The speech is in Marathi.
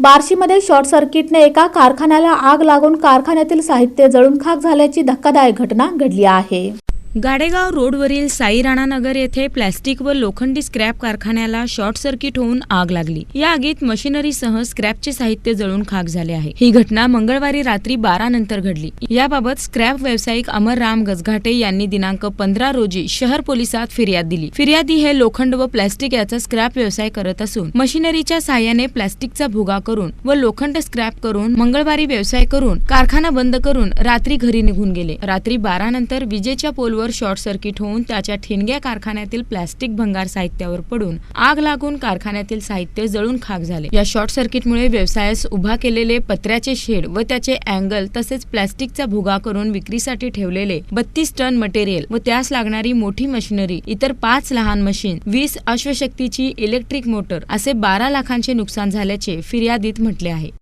बार्शीमध्ये शॉर्ट सर्किटने एका कारखान्याला आग लागून कारखान्यातील साहित्य जळून खाक झाल्याची धक्कादायक घटना घडली आहे. गाडेगाव रोडवरील साई राणानगर येथे प्लॅस्टिक व लोखंडी स्क्रॅप कारखान्याला शॉर्ट सर्किट होऊन आग लागली. या आगीत मशिनरीसह स्क्रॅपचे साहित्य जळून खाक झाले आहे. ही घटना मंगळवारी रात्री बारा नंतर घडली. याबाबत स्क्रॅप व्यावसायिक अमरराम गजघाटे यांनी दिनांक पंधरा रोजी शहर पोलिसात फिर्याद दिली. फिर्यादी हे लोखंड व प्लॅस्टिक याचा स्क्रॅप व्यवसाय करत असून मशिनरीच्या साहाय्याने प्लॅस्टिकचा भुगा करून व लोखंड स्क्रॅप करून मंगळवारी व्यवसाय करून कारखाना बंद करून रात्री घरी निघून गेले. रात्री बारा नंतर विजेच्या पोलवर शॉर्ट सर्किट होऊन त्याच्या ठिणग्या कारखान्यातील प्लॅस्टिक भंगार साहित्यावर पडून आग लागून कारखान्यातील साहित्य जळून खाक झाले. या शॉर्ट सर्किटमुळे व्यवसायास उभा केलेले पत्र्याचे शेड व त्याचे अँगल तसेच प्लॅस्टिकचा भुगा करून विक्रीसाठी ठेवलेले बत्तीस टन मटेरियल व त्यास लागणारी मोठी मशिनरी इतर पाच लहान मशीन वीस अश्वशक्तीची इलेक्ट्रिक मोटर असे बारा लाखांचे नुकसान झाल्याचे फिर्यादीत म्हटले आहे.